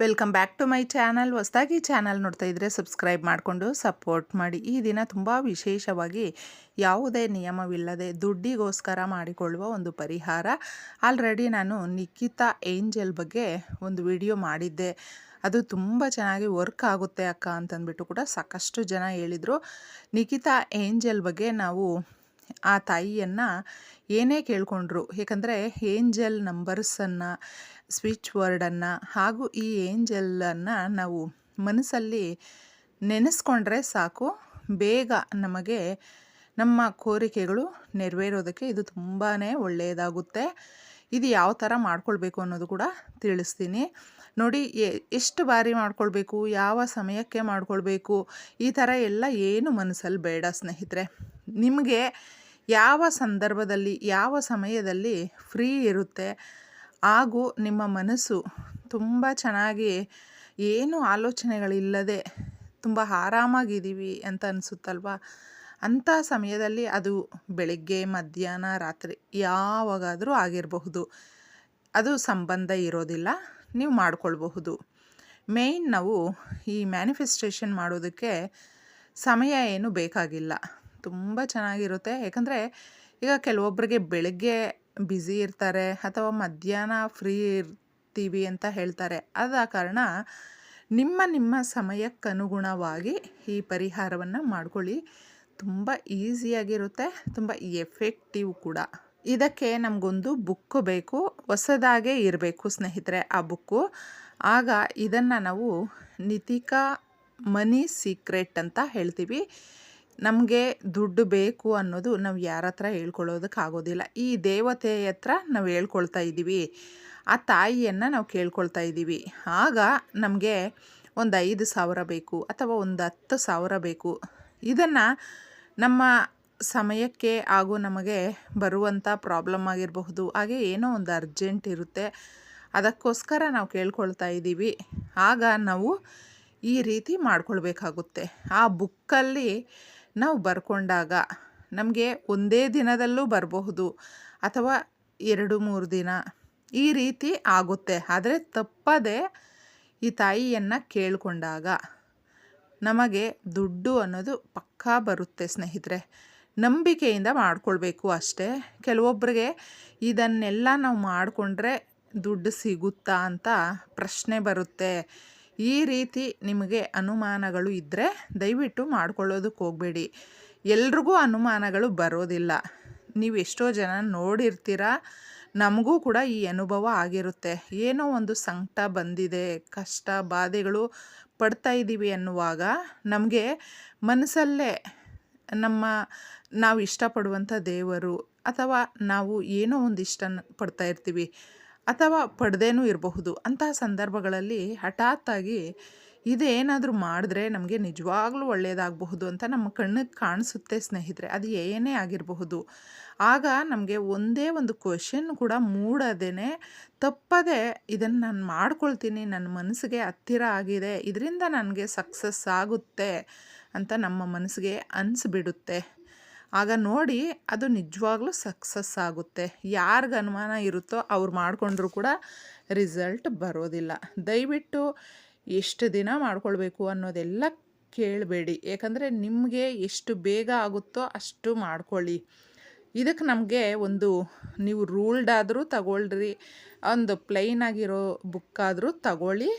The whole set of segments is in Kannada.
Welcome back to my channel ಹೊಸದಾಗಿ ಚಾನಲ್ ನೋಡ್ತಾ ಇದ್ದರೆ ಸಬ್ಸ್ಕ್ರೈಬ್ ಮಾಡಿಕೊಂಡು ಸಪೋರ್ಟ್ ಮಾಡಿ. ಈ ದಿನ ತುಂಬ ವಿಶೇಷವಾಗಿ ಯಾವುದೇ ನಿಯಮವಿಲ್ಲದೆ ದುಡ್ಡಿಗೋಸ್ಕರ ಮಾಡಿಕೊಳ್ಳುವ ಒಂದು ಪರಿಹಾರ. ಆಲ್ರೆಡಿ ನಾನು ನಿಖಿತಾ ಏಂಜಲ್ ಬಗ್ಗೆ ಒಂದು ವಿಡಿಯೋ ಮಾಡಿದ್ದೆ. ಅದು ತುಂಬ ಚೆನ್ನಾಗಿ ವರ್ಕ್ ಆಗುತ್ತೆ ಅಕ್ಕ ಅಂತಂದ್ಬಿಟ್ಟು ಕೂಡ ಸಾಕಷ್ಟು ಜನ ಹೇಳಿದರು. ನಿಖಿತಾ ಏಂಜಲ್ ಬಗ್ಗೆ ನಾವು ಆ ತಾಯಿಯನ್ನು ಏನೇ ಕೇಳಿಕೊಂಡ್ರು. ಏಕೆಂದರೆ ಏಂಜಲ್ ನಂಬರ್ಸನ್ನು ಸ್ವಿಚ್ ವರ್ಡನ್ನು ಹಾಗೂ ಈ ಏಂಜಲನ್ನು ನಾವು ಮನಸ್ಸಲ್ಲಿ ನೆನೆಸ್ಕೊಂಡ್ರೆ ಸಾಕು. ಬೇಗ ನಮಗೆ ನಮ್ಮ ಕೋರಿಕೆಗಳು ನೆರವೇರೋದಕ್ಕೆ ಇದು ತುಂಬಾ ಒಳ್ಳೆಯದಾಗುತ್ತೆ. ಇದು ಯಾವ ಥರ ಮಾಡ್ಕೊಳ್ಬೇಕು ಅನ್ನೋದು ಕೂಡ ತಿಳಿಸ್ತೀನಿ. ನೋಡಿ ಎಷ್ಟು ಬಾರಿ ಮಾಡ್ಕೊಳ್ಬೇಕು, ಯಾವ ಸಮಯಕ್ಕೆ ಮಾಡ್ಕೊಳ್ಬೇಕು, ಈ ಥರ ಎಲ್ಲ ಏನು ಮನಸ್ಸಲ್ಲಿ ಬೇಡ ಸ್ನೇಹಿತರೆ. ನಿಮಗೆ ಯಾವ ಸಂದರ್ಭದಲ್ಲಿ, ಯಾವ ಸಮಯದಲ್ಲಿ ಫ್ರೀ ಇರುತ್ತೆ ಹಾಗೂ ನಿಮ್ಮ ಮನಸ್ಸು ತುಂಬ ಚೆನ್ನಾಗಿ, ಏನು ಆಲೋಚನೆಗಳಿಲ್ಲದೆ ತುಂಬ ಆರಾಮಾಗಿದ್ದೀವಿ ಅಂತ ಅನಿಸುತ್ತಲ್ವ? ಅಂಥ ಸಮಯದಲ್ಲಿ ಅದು ಬೆಳಗ್ಗೆ, ಮಧ್ಯಾಹ್ನ, ರಾತ್ರಿ ಯಾವಾಗಾದರೂ ಆಗಿರಬಹುದು. ಅದು ಸಂಬಂಧ ಇರೋದಿಲ್ಲ, ನೀವು ಮಾಡಿಕೊಳ್ಬಹುದು. ಮೇಯ್ನ್ ನಾವು ಈ ಮ್ಯಾನಿಫೆಸ್ಟೇಷನ್ ಮಾಡೋದಕ್ಕೆ ಸಮಯ ಏನು ಬೇಕಾಗಿಲ್ಲ. ತುಂಬ ಚೆನ್ನಾಗಿರುತ್ತೆ. ಯಾಕಂದರೆ ಈಗ ಕೆಲವೊಬ್ಬರಿಗೆ ಬೆಳಗ್ಗೆ ಬ್ಯುಸಿ ಇರ್ತಾರೆ ಅಥವಾ ಮಧ್ಯಾಹ್ನ ಫ್ರೀ ಇರ್ತೀವಿ ಅಂತ ಹೇಳ್ತಾರೆ. ಆದ ಕಾರಣ ನಿಮ್ಮ ನಿಮ್ಮ ಸಮಯಕ್ಕನುಗುಣವಾಗಿ ಈ ಪರಿಹಾರವನ್ನು ಮಾಡ್ಕೊಳ್ಳಿ. ತುಂಬ ಈಸಿಯಾಗಿರುತ್ತೆ ತುಂಬ ಎಫೆಕ್ಟಿವ್ ಕೂಡ. ಇದಕ್ಕೆ ನಮಗೊಂದು ಬುಕ್ ಬೇಕು, ಹೊಸದಾಗೇ ಇರಬೇಕು ಸ್ನೇಹಿತರೆ ಆ ಬುಕ್ಕು ಆಗ ಇದನ್ನು ನಾವು ನಿತಿಕಾ ಮನಿ ಸೀಕ್ರೆಟ್ ಅಂತ ಹೇಳ್ತೀವಿ. ನಮಗೆ ದುಡ್ಡು ಬೇಕು ಅನ್ನೋದು ನಾವು ಯಾರ ಹತ್ರ ಹೇಳ್ಕೊಳ್ಳೋದಕ್ಕಾಗೋದಿಲ್ಲ ಈ ದೇವತೆ ಹತ್ರ ನಾವು ಹೇಳ್ಕೊಳ್ತಾ ಇದ್ದೀವಿ ಆ ತಾಯಿಯನ್ನು ನಾವು ಕೇಳ್ಕೊಳ್ತಾ ಇದ್ದೀವಿ ಆಗ ನಮಗೆ ಒಂದು ಐದು ಸಾವಿರ ಬೇಕು ಅಥವಾ ಒಂದು ಹತ್ತು ಸಾವಿರ ಬೇಕು. ಇದನ್ನು ನಮ್ಮ ಸಮಯಕ್ಕೆ ಹಾಗೂ ನಮಗೆ ಬರುವಂಥ ಪ್ರಾಬ್ಲಮ್ ಆಗಿರಬಹುದು. ಹಾಗೆ ಏನೋ ಒಂದು ಅರ್ಜೆಂಟ್ ಇರುತ್ತೆ. ಅದಕ್ಕೋಸ್ಕರ ನಾವು ಕೇಳ್ಕೊಳ್ತಾ ಇದ್ದೀವಿ ಆಗ ನಾವು ಈ ರೀತಿ ಮಾಡ್ಕೊಳ್ಬೇಕಾಗುತ್ತೆ. ಆ ಬುಕ್ಕಲ್ಲಿ ನಾವು ಬರ್ಕೊಂಡಾಗ ನಮಗೆ ಒಂದೇ ದಿನದಲ್ಲೂ ಬರಬಹುದು ಅಥವಾ ಎರಡು ಮೂರು ದಿನ ಈ ರೀತಿ ಆಗುತ್ತೆ. ಆದರೆ ತಪ್ಪದೆ ಈ ತಾಯಿಯನ್ನು ಕೇಳಿಕೊಂಡಾಗ ನಮಗೆ ದುಡ್ಡು ಅನ್ನೋದು ಪಕ್ಕಾ ಬರುತ್ತೆ ಸ್ನೇಹಿತರೆ. ನಂಬಿಕೆಯಿಂದ ಮಾಡಿಕೊಳ್ಬೇಕು ಅಷ್ಟೇ. ಕೆಲವೊಬ್ಬರಿಗೆ ಇದನ್ನೆಲ್ಲ ನಾವು ಮಾಡಿಕೊಂಡ್ರೆ ದುಡ್ಡು ಸಿಗುತ್ತಾ ಅಂತ ಪ್ರಶ್ನೆ ಬರುತ್ತೆ. ಈ ರೀತಿ ನಿಮಗೆ ಅನುಮಾನಗಳು ಇದ್ದರೆ ದಯವಿಟ್ಟು ಮಾಡ್ಕೊಳ್ಳೋದಕ್ಕೆ ಹೋಗಬೇಡಿ. ಎಲ್ರಿಗೂ ಅನುಮಾನಗಳು ಬರೋದಿಲ್ಲ. ನೀವು ಎಷ್ಟೋ ಜನ ನೋಡಿರ್ತೀರ, ನಮಗೂ ಕೂಡ ಈ ಅನುಭವ ಆಗಿರುತ್ತೆ. ಏನೋ ಒಂದು ಸಂಕಟ ಬಂದಿದೆ, ಕಷ್ಟ, ಬಾಧೆಗಳು ಪಡ್ತಾ ಇದ್ದೀವಿ ಅನ್ನುವಾಗ ನಮಗೆ ಮನಸ್ಸಲ್ಲೇ ನಮ್ಮ ನಾವು ಇಷ್ಟಪಡುವಂಥ ದೇವರು ಅಥವಾ ನಾವು ಏನೋ ಒಂದು ಇಷ್ಟ ಪಡ್ತಾ ಇರ್ತೀವಿ. ಅಥವಾ ಪಡೆದೇನೂ ಇರಬಹುದು. ಅಂತಹ ಸಂದರ್ಭಗಳಲ್ಲಿ ಹಠಾತ್ತಾಗಿ ಇದೇನಾದರೂ ಮಾಡಿದ್ರೆ ನಮಗೆ ನಿಜವಾಗ್ಲೂ ಒಳ್ಳೆಯದಾಗಬಹುದು ಅಂತ ನಮ್ಮ ಕಣ್ಣಿಗೆ ಕಾಣಿಸುತ್ತೆ ಸ್ನೇಹಿತರೆ. ಅದು ಏನೇ ಆಗಿರಬಹುದು. ಆಗ ನಮಗೆ ಒಂದೇ ಒಂದು ಕ್ವೆಶನ್ ಕೂಡ ಮೂಡದೇ ತಪ್ಪದೆ ಇದನ್ನು ನಾನು ಮಾಡ್ಕೊಳ್ತೀನಿ ನನ್ನ ಮನಸ್ಸಿಗೆ ಹತ್ತಿರ ಆಗಿದೆ, ಇದರಿಂದ ನನಗೆ ಸಕ್ಸಸ್ ಆಗುತ್ತೆ ಅಂತ ನಮ್ಮ ಮನಸ್ಸಿಗೆ ಅನಿಸ್ಬಿಡುತ್ತೆ. ಆಗ ನೋಡಿ ಅದು ನಿಜವಾಗ್ಲೂ ಸಕ್ಸಸ್ ಆಗುತ್ತೆ. ಯಾರಿಗೆ ಅನುಮಾನ ಇರುತ್ತೋ ಅವ್ರು ಮಾಡಿಕೊಂಡ್ರೂ ಕೂಡ ರಿಸಲ್ಟ್ ಬರೋದಿಲ್ಲ. ದಯವಿಟ್ಟು ಎಷ್ಟು ದಿನ ಮಾಡ್ಕೊಳ್ಬೇಕು ಅನ್ನೋದೆಲ್ಲ ಕೇಳಬೇಡಿ. ಯಾಕಂದರೆ ನಿಮಗೆ ಎಷ್ಟು ಬೇಗ ಆಗುತ್ತೋ ಅಷ್ಟು ಮಾಡ್ಕೊಳ್ಳಿ. ಇದಕ್ಕೆ ನಮಗೆ ಒಂದು ನೀವು ರೂಲ್ಡ್ ಆದರೂ ತಗೊಳ್ರಿ, ಒಂದು ಪ್ಲೈನ್ ಆಗಿರೋ ಬುಕ್ ಆದರೂ ತಗೊಳ್ಳಿ.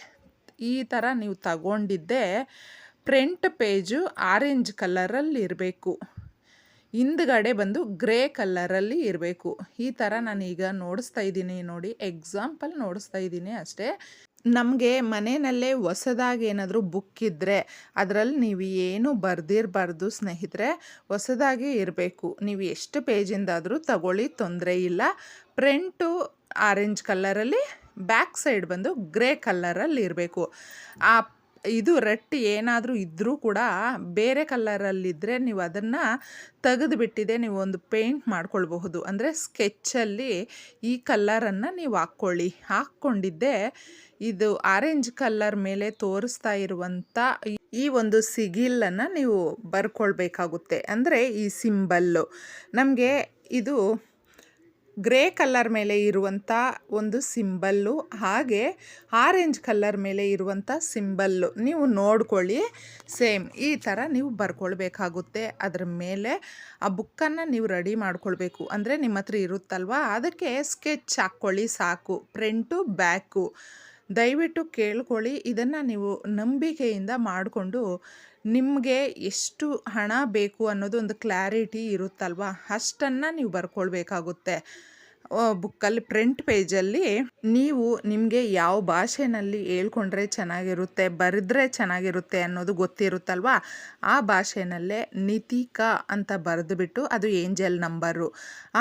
ಈ ಥರ ನೀವು ತಗೊಂಡಿದ್ದೆ ಪ್ರಿಂಟ್ ಪೇಜು ಆರೆಂಜ್ ಕಲರಲ್ಲಿ ಇರಬೇಕು ಹಿಂದ್ಗಡೆ ಬಂದು ಗ್ರೇ ಕಲ್ಲರಲ್ಲಿ ಇರಬೇಕು. ಈ ಥರ ನಾನೀಗ ನೋಡಿಸ್ತಾ ಇದ್ದೀನಿ. ನೋಡಿ ಎಕ್ಸಾಂಪಲ್ ನೋಡಿಸ್ತಾ ಇದ್ದೀನಿ ಅಷ್ಟೇ. ನಮಗೆ ಮನೆಯಲ್ಲೇ ಹೊಸದಾಗಿ ಏನಾದರೂ ಬುಕ್ ಇದ್ದರೆ ಅದರಲ್ಲಿ ನೀವು ಏನು ಬರ್ದಿರಬಾರ್ದು ಸ್ನೇಹಿತರೆ, ಹೊಸದಾಗಿ ಇರಬೇಕು. ನೀವು ಎಷ್ಟು ಪೇಜಿಂದಾದರೂ ತಗೊಳ್ಳಿ, ತೊಂದರೆ ಇಲ್ಲ. ಪ್ರಿಂಟು ಆರೆಂಜ್ ಕಲ್ಲರಲ್ಲಿ ಬ್ಯಾಕ್ ಸೈಡ್ ಬಂದು ಗ್ರೇ ಕಲ್ಲರಲ್ಲಿ ಇರಬೇಕು. ಆ ಇದು ರಟ್ಟಿ ಏನಾದರೂ ಇದ್ದರೂ ಕೂಡ ಬೇರೆ ಕಲ್ಲರಲ್ಲಿದ್ದರೆ ನೀವು ಅದನ್ನು ತೆಗೆದುಬಿಟ್ಟಿದೆ ನೀವು ಒಂದು ಪೇಂಟ್ ಮಾಡ್ಕೊಳ್ಬಹುದು. ಅಂದರೆ ಸ್ಕೆಚ್ಚಲ್ಲಿ ಈ ಕಲ್ಲರನ್ನು ನೀವು ಹಾಕ್ಕೊಳ್ಳಿ. ಹಾಕ್ಕೊಂಡಿದ್ದೆ ಇದು ಆರೆಂಜ್ ಕಲ್ಲರ್ ಮೇಲೆ ತೋರಿಸ್ತಾ ಇರುವಂಥ ಈ ಒಂದು ಸಿಗಿಲನ್ನು ನೀವು ಬರ್ಕೊಳ್ಬೇಕಾಗುತ್ತೆ. ಅಂದರೆ ಈ ಸಿಂಬಲ್ಲು. ನಮಗೆ ಇದು ಗ್ರೇ ಕಲರ್ ಮೇಲೆ ಇರುವಂಥ ಒಂದು ಸಿಂಬಲ್ಲು, ಹಾಗೆ ಆರೆಂಜ್ ಕಲರ್ ಮೇಲೆ ಇರುವಂಥ ಸಿಂಬಲ್ಲು ನೀವು ನೋಡ್ಕೊಳ್ಳಿ. ಸೇಮ್ ಈ ಥರ ನೀವು ಬರ್ಕೊಳ್ಬೇಕಾಗುತ್ತೆ. ಅದ್ರ ಮೇಲೆ ಆ ಬುಕ್ಕನ್ನು ನೀವು ರೆಡಿ ಮಾಡ್ಕೊಳ್ಬೇಕು. ಅಂದರೆ ನಿಮ್ಮ ಹತ್ರ ಇರುತ್ತಲ್ವ? ಅದಕ್ಕೆ ಸ್ಕೆಚ್ ಹಾಕ್ಕೊಳ್ಳಿ ಸಾಕು. Front back. ದಯವಿಟ್ಟು ಕೇಳ್ಕೊಳ್ಳಿ, ಇದನ್ನು ನೀವು ನಂಬಿಕೆಯಿಂದ ಮಾಡಿಕೊಂಡು ನಿಮಗೆ ಎಷ್ಟು ಹಣ ಬೇಕು ಅನ್ನೋದು ಒಂದು ಕ್ಲಾರಿಟಿ ಇರುತ್ತಲ್ವ? ಅಷ್ಟನ್ನು ನೀವು ಬರ್ಕೊಳ್ಬೇಕಾಗುತ್ತೆ. ಬುಕ್ಕಲ್ಲಿ, ಪ್ರಿಂಟ್ ಪೇಜಲ್ಲಿ ನೀವು ನಿಮಗೆ ಯಾವ ಭಾಷೆನಲ್ಲಿ ಹೇಳ್ಕೊಂಡ್ರೆ ಚೆನ್ನಾಗಿರುತ್ತೆ, ಬರೆದ್ರೆ ಚೆನ್ನಾಗಿರುತ್ತೆ ಅನ್ನೋದು ಗೊತ್ತಿರುತ್ತಲ್ವ? ಆ ಭಾಷೆನಲ್ಲೇ ನಿತಿಕಾ ಅಂತ ಬರೆದುಬಿಟ್ಟು ಅದು ಏಂಜಲ್ ನಂಬರು.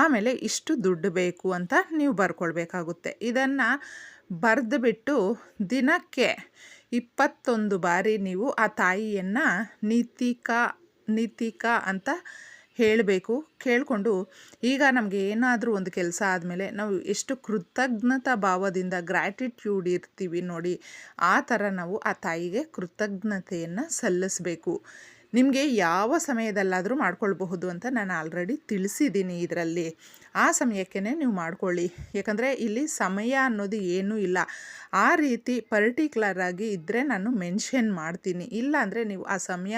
ಆಮೇಲೆ ಇಷ್ಟು ದುಡ್ಡು ಬೇಕು ಅಂತ ನೀವು ಬರ್ಕೊಳ್ಬೇಕಾಗುತ್ತೆ. ಇದನ್ನು ಬರೆದುಬಿಟ್ಟು ದಿನಕ್ಕೆ ಇಪ್ಪತ್ತೊಂದು ಬಾರಿ ನೀವು ಆ ತಾಯಿಯನ್ನು ನೀತಿಕಾ ನೀತಿಕಾ ಅಂತ ಹೇಳಬೇಕು, ಕೇಳಿಕೊಂಡು ಈಗ ನಮಗೆ ಏನಾದರೂ ಒಂದು ಕೆಲಸ ಆದಮೇಲೆ ನಾವು ಎಷ್ಟು ಕೃತಜ್ಞತಾ ಭಾವದಿಂದ ಗ್ರ್ಯಾಟಿಟ್ಯೂಡ್ ಇರ್ತೀವಿ ನೋಡಿ, ಆ ಥರ ನಾವು ಆ ತಾಯಿಗೆ ಕೃತಜ್ಞತೆಯನ್ನು ಸಲ್ಲಿಸಬೇಕು. ನಿಮಗೆ ಯಾವ ಸಮಯದಲ್ಲಾದರೂ ಮಾಡ್ಕೊಳ್ಬಹುದು ಅಂತ ನಾನು ಆಲ್ರೆಡಿ ತಿಳಿಸಿದ್ದೀನಿ ಇದರಲ್ಲಿ. ಆ ಸಮಯಕ್ಕೆ ನೀವು ಮಾಡ್ಕೊಳ್ಳಿ. ಯಾಕಂದರೆ ಇಲ್ಲಿ ಸಮಯ ಅನ್ನೋದು ಏನೂ ಇಲ್ಲ. ಆ ರೀತಿ ಪರ್ಟಿಕ್ಯುಲರ್ ಆಗಿ ಇದ್ದರೆ ನಾನು ಮೆನ್ಷನ್ ಮಾಡ್ತೀನಿ. ಇಲ್ಲ ಅಂದರೆ ನೀವು ಆ ಸಮಯ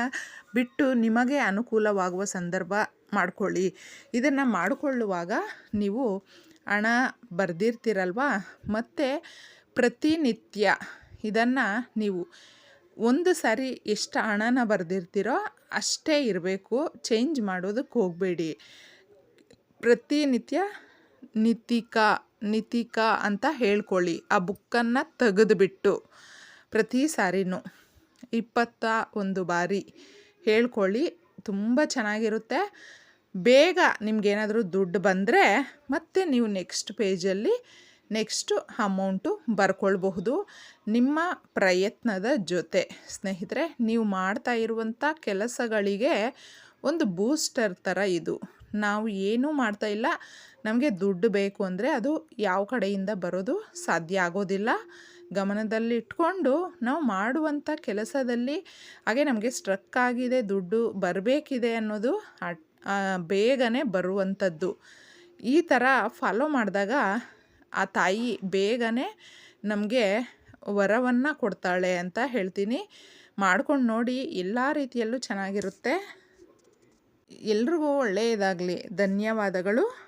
ಬಿಟ್ಟು ನಿಮಗೆ ಅನುಕೂಲವಾಗುವ ಸಂದರ್ಭ ಮಾಡ್ಕೊಳ್ಳಿ. ಇದನ್ನು ಮಾಡಿಕೊಳ್ಳುವಾಗ ನೀವು ಹಣ ಬರೆದಿರ್ತೀರಲ್ವ? ಮತ್ತು ಪ್ರತಿನಿತ್ಯ ಇದನ್ನು ನೀವು ಒಂದು ಸಾರಿ ಎಷ್ಟು ಹಣನ ಬರೆದಿರ್ತೀರೋ ಅಷ್ಟೇ ಇರಬೇಕು. ಚೇಂಜ್ ಮಾಡೋದಕ್ಕೆ ಹೋಗಬೇಡಿ. ಪ್ರತಿನಿತ್ಯ ನಿತಿಕಾ ನಿತಿಕಾ ಅಂತ ಹೇಳ್ಕೊಳ್ಳಿ. ಆ ಬುಕ್ಕನ್ನು ತೆಗೆದುಬಿಟ್ಟು ಪ್ರತಿ ಸಾರಿನೂ ಇಪ್ಪತ್ತ ಒಂದು ಬಾರಿ ಹೇಳ್ಕೊಳ್ಳಿ. ತುಂಬ ಚೆನ್ನಾಗಿರುತ್ತೆ. ಬೇಗ ನಿಮಗೇನಾದರೂ ದುಡ್ಡು ಬಂದರೆ ಮತ್ತೆ ನೀವು ನೆಕ್ಸ್ಟ್ ಪೇಜಲ್ಲಿ ನೆಕ್ಸ್ಟು ಅಮೌಂಟು ಬರ್ಕೊಳ್ಬಹುದು. ನಿಮ್ಮ ಪ್ರಯತ್ನದ ಜೊತೆ. ಸ್ನೇಹಿತರೆ, ನೀವು ಮಾಡ್ತಾ ಇರುವಂಥ ಕೆಲಸಗಳಿಗೆ ಒಂದು ಬೂಸ್ಟರ್ ಥರ ಇದು. ನಾವು ಏನೂ ಮಾಡ್ತಾ ಇಲ್ಲ. ನಮಗೆ ದುಡ್ಡು ಬೇಕು ಅಂದರೆ ಅದು ಯಾವ ಕಡೆಯಿಂದ ಬರೋದು ಸಾಧ್ಯ ಆಗೋದಿಲ್ಲ. ಗಮನದಲ್ಲಿಟ್ಕೊಂಡು ನಾವು ಮಾಡುವಂಥ ಕೆಲಸದಲ್ಲಿ ಹಾಗೆ ನಮಗೆ ಸ್ಟ್ರಕ್ ಆಗಿದೆ, ದುಡ್ಡು ಬರಬೇಕಿದೆ ಅನ್ನೋದು ಬೇಗನೆ ಬರುವಂಥದ್ದು. ಈ ಥರ ಫಾಲೋ ಮಾಡಿದಾಗ ಆ ತಾಯಿ ಬೇಗನೆ ನಮಗೆ ವರವನ್ನು ಕೊಡ್ತಾಳೆ ಅಂತ ಹೇಳ್ತೀನಿ. ಮಾಡ್ಕೊಂಡು ನೋಡಿ, ಎಲ್ಲ ರೀತಿಯಲ್ಲೂ ಚೆನ್ನಾಗಿರುತ್ತೆ. ಎಲ್ರಿಗೂ ಒಳ್ಳೆಯದಾಗಲಿ. ಧನ್ಯವಾದಗಳು.